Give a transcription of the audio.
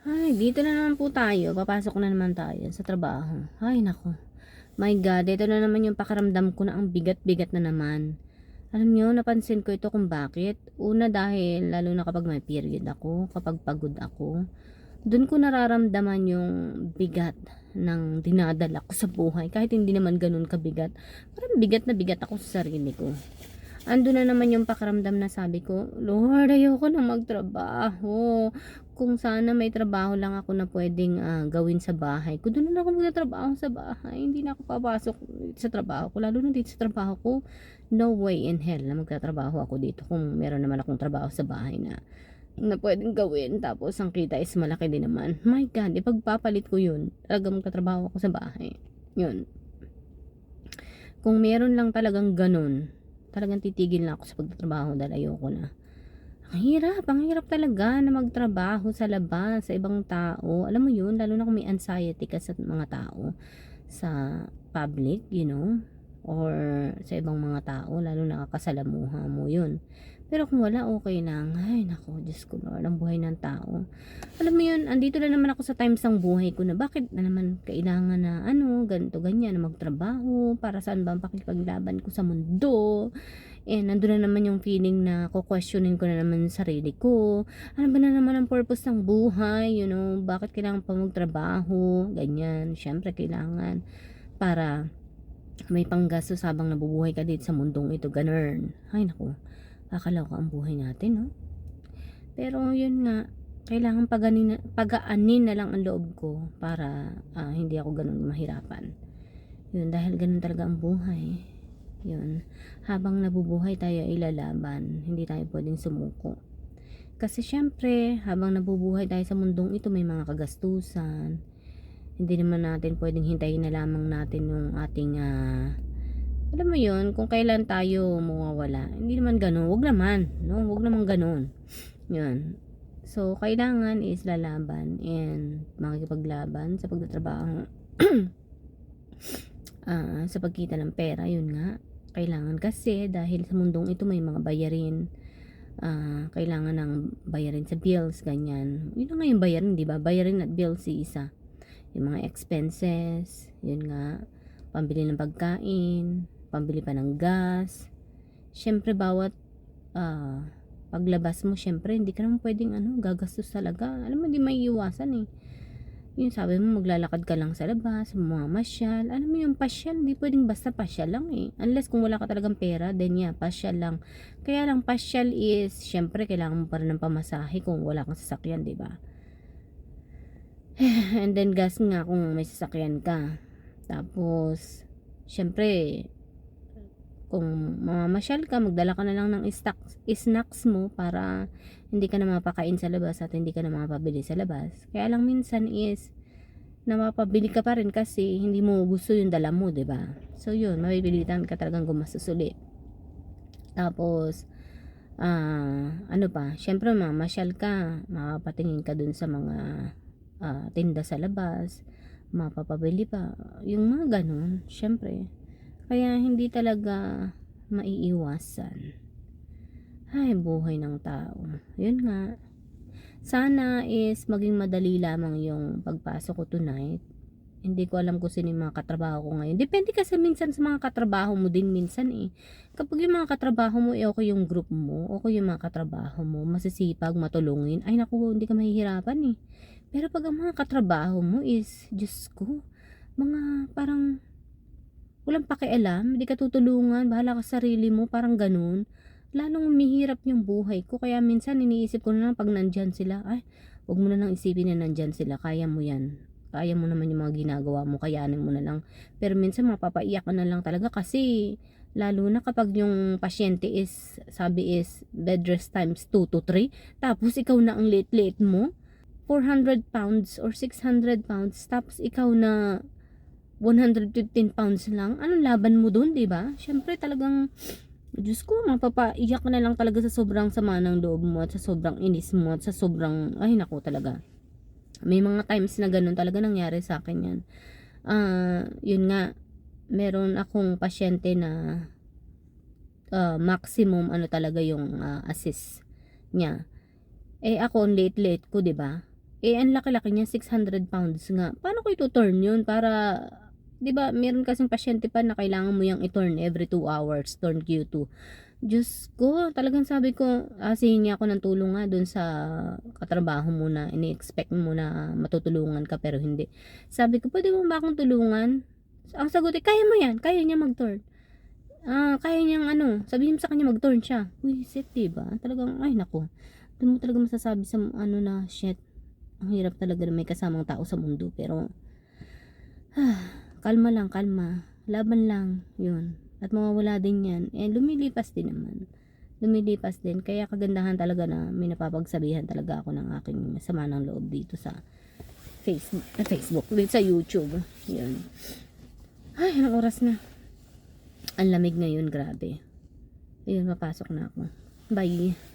Ay, dito na naman po tayo. Papasok na naman tayo sa trabaho. Ay, nako. My God, ito na naman yung pakiramdam ko na ang bigat-bigat na naman. Alam nyo, napansin ko ito kung bakit. Una dahil, lalo na kapag may period ako, kapag pagod ako, doon ko nararamdaman yung bigat ng dinadala ko sa buhay. Kahit hindi naman ganun kabigat. Parang bigat na bigat ako sa sarili ko. Ando na naman yung pakiramdam na sabi ko, Lord, ayoko na magtrabaho. Kung sana may trabaho lang ako na pwedeng ah, gawin sa bahay ko, doon na ako magtatrabaho sa bahay. Hindi na ako papasok sa trabaho ko. Lalo na dito sa trabaho ko, no way in hell na magtatrabaho ako dito kung meron naman akong trabaho sa bahay na na pwedeng gawin tapos ang kita is malaki din naman. My God, ipagpapalit ko yun. Talaga magtatrabaho ako sa bahay. Yun. Kung meron lang talagang ganun, talagang titigil na ako sa pagtatrabaho dahil ayoko na. Ang hirap, ang hirap talaga na magtrabaho sa labas, sa ibang tao. Alam mo yun, lalo na kung may anxiety ka sa mga tao, sa public, you know, or sa ibang mga tao, lalo na kakasalamuha mo yun. Pero kung wala, okay lang. Ay, nako, Diyos ko Lord, ang buhay ng tao. Alam mo yun, andito na naman ako sa times ng buhay ko na bakit na naman kailangan na ano, ganito, ganyan, na magtrabaho, para saan ba ang pakipaglaban ko sa mundo. And nandun na naman yung feeling na ko-questionin ko na naman sarili ko. Ano ba na naman ang purpose ng buhay, you know, bakit kailangan pa magtrabaho, ganyan. Siyempre, kailangan para may panggastos habang nabubuhay ka dito sa mundong ito, ganun. Ay, naku, kakalaw ka ang buhay natin, no? Pero, yun nga, kailangan paganin, pagaanin na lang ang loob ko para ah, hindi ako ganun mahirapan. Yun, dahil ganun talaga ang buhay. Yun. Habang nabubuhay tayo ay lalaban, hindi tayo pwedeng sumuko. Kasi syempre, habang nabubuhay tayo sa mundong ito, may mga kagastusan. Hindi naman natin pwedeng hintayin na lamang natin yung ating, ah, alam mo yun, kung kailan tayo mawawala. Hindi naman ganun. Huwag naman. No? Huwag naman ganun. Yun. So, kailangan is lalaban and makikipaglaban sa pagtatrabaho. Ah, sa pagkita ng pera, yun nga. Kailangan kasi dahil sa mundong ito may mga bayarin. Ah, kailangan ng bayarin sa bills, ganyan. Yun nga yung bayarin, di ba? Bayarin at bills si isa. Yung mga expenses, yun nga. Pambili ng pagkain, pambili pa ng gas. Siyempre, bawat ah, paglabas mo, syempre, hindi ka naman pwedeng ano, gagastos talaga. Alam mo, hindi may iwasan eh. Yung sabi mo, maglalakad ka lang sa labas, mamamasyal. Alam mo yung pasyal, hindi pwedeng basta pasyal lang eh. Unless kung wala ka talagang pera, then yeah, pasyal lang. Kaya lang, pasyal is, syempre, kailangan mo pa rin ng pamasahe kung wala kang sasakyan, di ba? And then, gas nga kung may sasakyan ka. Tapos, syempre, kung mamamasyal ka, magdala ka na lang ng stocks, snacks mo para hindi ka na mapakain sa labas at hindi ka na mapabili sa labas. Kaya lang minsan is na mapabili ka pa rin kasi hindi mo gusto yung dala mo, 'di ba? So yun, mapipilitan ka talagang gumastos ulit. Tapos ah ano pa, syempre mamasyal ka, mapapatingin ka dun sa mga ah, tinda sa labas, mapapabili pa, yung mga ganun, syempre. Kaya hindi talaga maiiwasan. Ay, buhay ng tao. Yun nga. Sana is maging madali lamang yung pagpasok ko tonight. Hindi ko alam kung sino yung mga katrabaho ko ngayon. Depende kasi minsan sa mga katrabaho mo din minsan eh. Kapag yung mga katrabaho mo, eh okay yung group mo, okay yung mga katrabaho mo, masisipag, matulungin, ay naku, hindi ka mahihirapan eh. Pero pag ang mga katrabaho mo is, Diyos ko, mga parang walang pakialam, hindi ka tutulungan, bahala ka sa sarili mo, parang ganun. Lalong umihirap yung buhay ko, kaya minsan iniisip ko na lang pag nandyan sila, ay, wag mo na lang isipin na nandyan sila, kaya mo yan. Kaya mo naman yung mga ginagawa mo, kayanin mo na lang. Pero minsan mapapaiyak ka na lang talaga kasi lalo na kapag yung pasyente is, sabi is bed rest times 2 to 3, tapos ikaw na ang late-late mo, 400 pounds or 600 pounds, tapos ikaw na 115 pounds lang, anong laban mo dun, di ba? Syempre talagang, Diyos ko, mapapaiyak na lang talaga sa sobrang sama ng loob mo at sa sobrang inis mo at sa sobrang, ay nako talaga. May mga times na ganun talaga nangyari sa akin yan. Ah, yun nga, meron akong pasyente na ah, maximum ano talaga yung ah, assist niya. Eh ako, ang late-late ko, 'di ba? Eh, ang laki-laki niya, 600 pounds nga. Paano ko ito-turn yun? Para, di ba, meron kasing pasyente pa na kailangan mo yung i-turn every 2 hours, turn Q2. Diyos ko, talagang sabi ko, asihin niya ako ng tulong nga dun sa katrabaho mo na ini-expect mo na matutulungan ka pero hindi. Sabi ko, pwede mo ba akong tulungan? Ang sagot eh, kaya mo yan, kaya niya mag-turn. Ah, kaya niyang ano, sabihin mo sa kanya mag-turn siya. Uy, shit, diba? Talagang, ay nako. Doon mo talaga masasabi sa ano na, shit, ang hirap talaga na may kasamang tao sa mundo. Pero, ah, kalma lang, kalma. Laban lang, yun. At mawawala din yan. Eh, lumilipas din naman. Lumilipas din. Kaya kagandahan talaga na may napapagsabihan talaga ako ng aking sama ng loob dito sa Facebook, eh, Facebook, dito sa YouTube. Yun. Ay, anong oras na? Ang lamig ngayon, grabe. Ayun, papasok na ako. Bye.